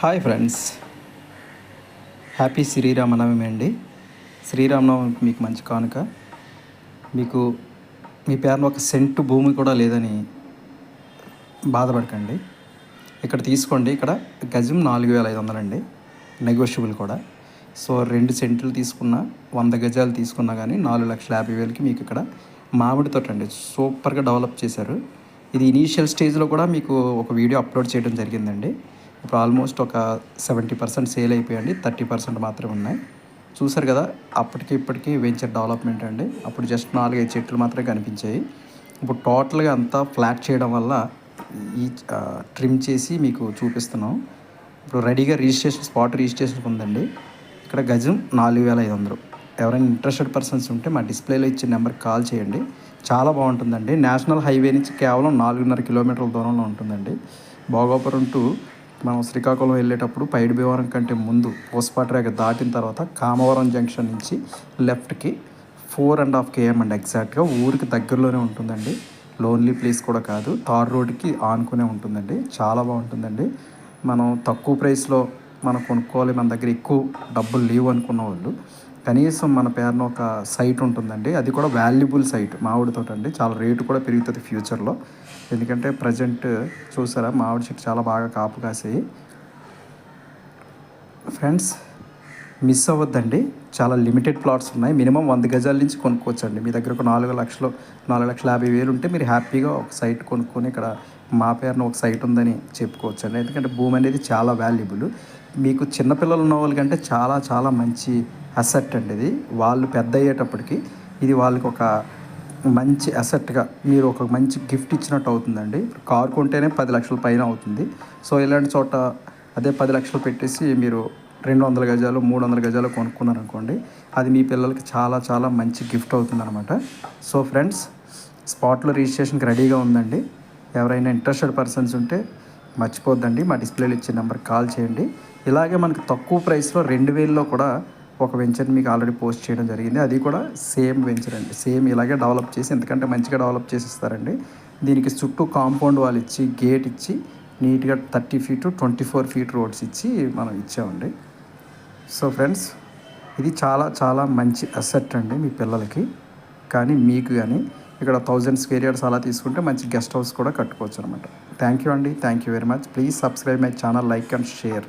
Hi friends. Happy Sri Rama Navami అండి. శ్రీరామనవమి మీకు మంచి కానుక. మీకు మీ పేరున ఒక సెంటు భూమి కూడా లేదని బాధపడకండి. ఇక్కడ తీసుకోండి. ఇక్కడ గజం నాలుగు వేల ఐదు వందలండి నెగోషియబుల్ కూడా. సో రెండు సెంట్లు తీసుకున్న వంద గజాలు తీసుకున్నా కానీ నాలుగు లక్షల యాభై వేలకి మీకు ఇక్కడ మామిడి తోట అండి. సూపర్గా డెవలప్ చేశారు. ఇది ఇనీషియల్ స్టేజ్లో కూడా మీకు ఒక వీడియో అప్లోడ్ చేయడం జరిగిందండి. ఇప్పుడు ఆల్మోస్ట్ ఒక సెవెంటీ పర్సెంట్ సేల్ అయిపోయండి థర్టీ పర్సెంట్ మాత్రమే ఉన్నాయి. చూసారు కదా అప్పటికి ఇప్పటికి వెంచర్ డెవలప్మెంట్ అండి. అప్పుడు జస్ట్ నాలుగైదు చెట్లు మాత్రమే కనిపించాయి. ఇప్పుడు టోటల్గా అంతా ఫ్లాట్ చేయడం వల్ల ఈ ట్రిమ్ చేసి మీకు చూపిస్తున్నాం. ఇప్పుడు రెడీగా రిజిస్ట్రేషన్ స్పాట్ రిజిస్ట్రేషన్ ఉందండి. ఇక్కడ గజం నాలుగు వేల ఐదు వందలు. ఎవరైనా ఇంట్రెస్టెడ్ పర్సన్స్ ఉంటే మా డిస్ప్లేలో ఇచ్చిన నెంబర్కి కాల్ చేయండి. చాలా బాగుంటుందండి. నేషనల్ హైవే నుంచి కేవలం నాలుగున్నర కిలోమీటర్ల దూరంలో ఉంటుందండి. భోగాపురం టు మనం శ్రీకాకుళం వెళ్ళేటప్పుడు పైడి భీవరం కంటే ముందు పోస్పాట్రేగ దాటిన తర్వాత కామవరం జంక్షన్ నుంచి లెఫ్ట్కి ఫోర్ అండ్ హాఫ్ కేఎం అండి ఎగ్జాక్ట్గా. ఊరికి దగ్గరలోనే ఉంటుందండి. లోన్లీ ప్లేస్ కూడా కాదు. తార్ రోడ్కి ఆనుకునే ఉంటుందండి. చాలా బాగుంటుందండి. మనం తక్కువ ప్రైస్లో మనం కొనుక్కోవాలి. మన దగ్గర ఎక్కువ డబ్బులు లేవు అనుకున్న వాళ్ళు కనీసం మన పేరున ఒక సైట్ ఉంటుందండి. అది కూడా వాల్యుబుల్ సైట్. మామిడి తోట అండి. చాలా రేటు కూడా పెరుగుతుంది ఫ్యూచర్లో. ఎందుకంటే ప్రజెంట్ చూసారా మామిడి చెట్టు చాలా బాగా కాపు కాసాయి. ఫ్రెండ్స్ మిస్ అవ్వద్దండి. చాలా లిమిటెడ్ ప్లాట్స్ ఉన్నాయి. మినిమం వంద గజాల నుంచి కొనుక్కోవచ్చండి. మీ దగ్గర ఒక నాలుగు లక్షలు నాలుగు లక్షల యాభై వేలు ఉంటే మీరు హ్యాపీగా ఒక సైట్ కొనుక్కొని ఇక్కడ మా పేరున ఒక సైట్ ఉందని చెప్పుకోవచ్చండి. ఎందుకంటే భూమి అనేది చాలా వాల్యుబుల్. మీకు చిన్నపిల్లలు ఉన్న వాళ్ళకంటే చాలా చాలా మంచి అసెట్ అండి ఇది. వాళ్ళు పెద్ద అయ్యేటప్పటికి ఇది వాళ్ళకి ఒక మంచి అసెట్గా మీరు ఒక మంచి గిఫ్ట్ ఇచ్చినట్టు అవుతుందండి. కారు కొంటేనే పది లక్షల పైన అవుతుంది. సో ఇలాంటి చోట అదే పది లక్షలు పెట్టేసి మీరు రెండు వందల గజాలు మూడు వందల గజాలు కొనుక్కున్నారనుకోండి అది మీ పిల్లలకి చాలా చాలా మంచి గిఫ్ట్ అవుతుందన్నమాట. సో ఫ్రెండ్స్ స్పాట్లో రిజిస్ట్రేషన్కి రెడీగా ఉందండి. ఎవరైనా ఇంట్రెస్టెడ్ పర్సన్స్ ఉంటే మర్చిపోద్దండి. మా డిస్ప్లేలో ఇచ్చే నెంబర్కి కాల్ చేయండి. ఇలాగే మనకు తక్కువ ప్రైస్లో రెండు వేల్లో కూడా ఒక వెంచర్ మీకు ఆల్రెడీ పోస్ట్ చేయడం జరిగింది. అది కూడా సేమ్ వెంచర్ అండి. సేమ్ ఇలాగే డెవలప్ చేసి ఎందుకంటే మంచిగా డెవలప్ చేసిస్తారండి దీనికి చుట్టూ కాంపౌండ్ వాళ్ళు ఇచ్చి గేట్ ఇచ్చి నీట్గా thirty feet twenty four feet roads ఇచ్చి మనం ఇచ్చామండి. సో ఫ్రెండ్స్ ఇది చాలా చాలా మంచి అసెట్ అండి మీ పిల్లలకి. కానీ మీకు కానీ ఇక్కడ థౌజండ్ స్క్వేర్ యార్డ్స్ అలా తీసుకుంటే మంచి గెస్ట్ హౌస్ కూడా కట్టుకోవచ్చు అనమాట థ్యాంక్ యూ అండి. Thank you very much please subscribe my channel like and share